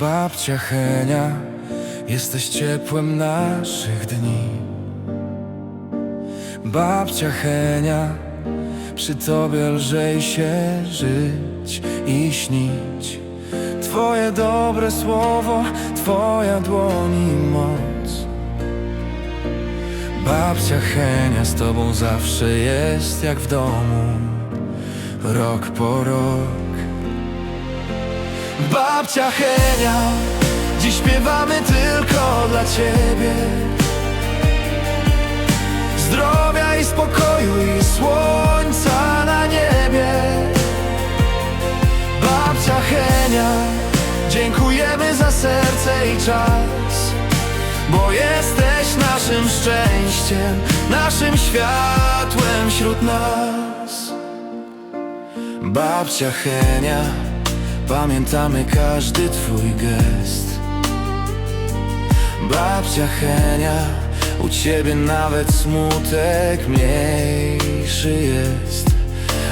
Babcia Henia, jesteś ciepłem naszych dni. Babcia Henia, przy tobie lżej się żyć i śnić. Twoje dobre słowo, twoja dłoni moc. Babcia Henia z tobą zawsze jest jak w domu, rok po rok. Babcia Henia, dziś śpiewamy tylko dla ciebie. Zdrowia i spokoju i słońca na niebie. Babcia Henia, dziękujemy za serce i czas, bo jesteś naszym szczęściem, naszym światłem wśród nas. Babcia Henia, pamiętamy każdy twój gest. Babcia Henia, u ciebie nawet smutek mniejszy jest.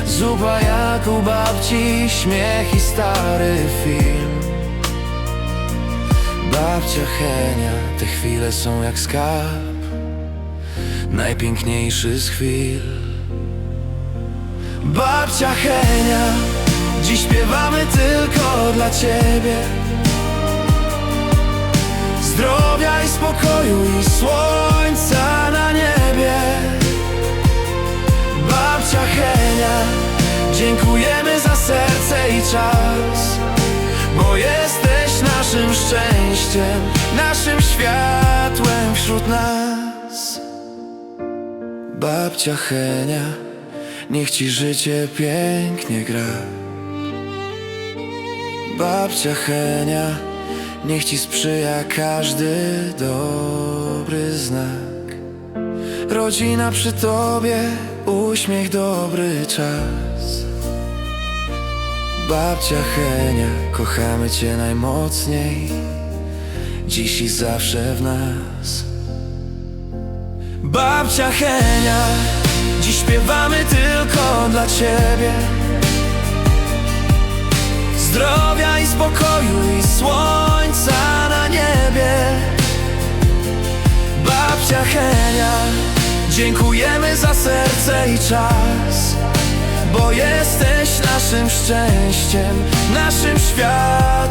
Zupa jak u babci, śmiech i stary film. Babcia Henia, te chwile są jak skarb, najpiękniejszy z chwil. Babcia Henia, dziś śpiewamy tylko dla ciebie. Zdrowia i spokoju i słońca na niebie. Babcia Henia, dziękujemy za serce i czas, naszym światłem wśród nas. Babcia Henia, niech ci życie pięknie gra. Babcia Henia, niech ci sprzyja każdy dobry znak. Rodzina przy tobie, uśmiech, dobry czas. Babcia Henia, kochamy cię najmocniej, dziś i zawsze w nas. Babcia Henia, dziś śpiewamy tylko dla ciebie. Zdrowia i spokoju i słońca na niebie. Babcia Henia, dziękujemy za serce i czas, bo jesteś naszym szczęściem, naszym nas.